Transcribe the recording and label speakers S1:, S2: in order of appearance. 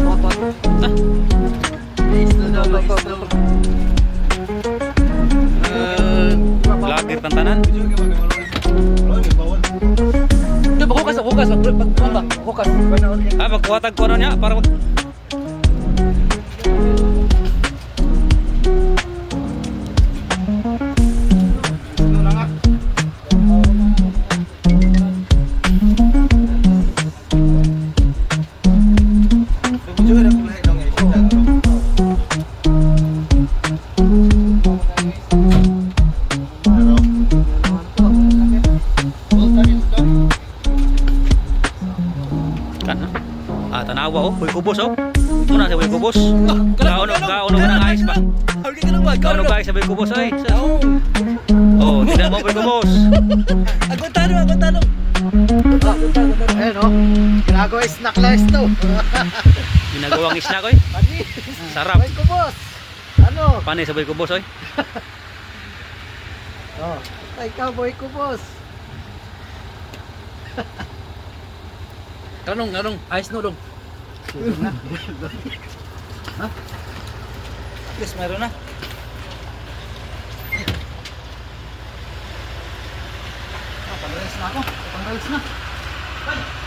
S1: what, what,
S2: what? Vlogger
S1: uh, tantanan. Duh, bakukas, bakukas, bakukas.
S2: Ah, bakuatag ko ron Kana. Ah, tanawa oh, boy kubos oh. Muna sa boy kubos. Kaon kaon mo ng ayos ba? Kaon ba sa boy kubos ay? Oh, tingnan mo boy kubos.
S1: Agong tanong, agong tanong.
S3: Ayan o. Ginagawa snack list to.
S2: Ginagawang eh.
S3: Pani.
S2: Sarap.
S3: Boy ko boss. Ano?
S2: Panay sa boy kubos oy.
S3: Oh. Ay, cowboy ko boss.
S1: Tanong, tanong. Ayos no, dong. Ha? At least meron na. Ah, pang-race na ako. Pang-race na. Ay!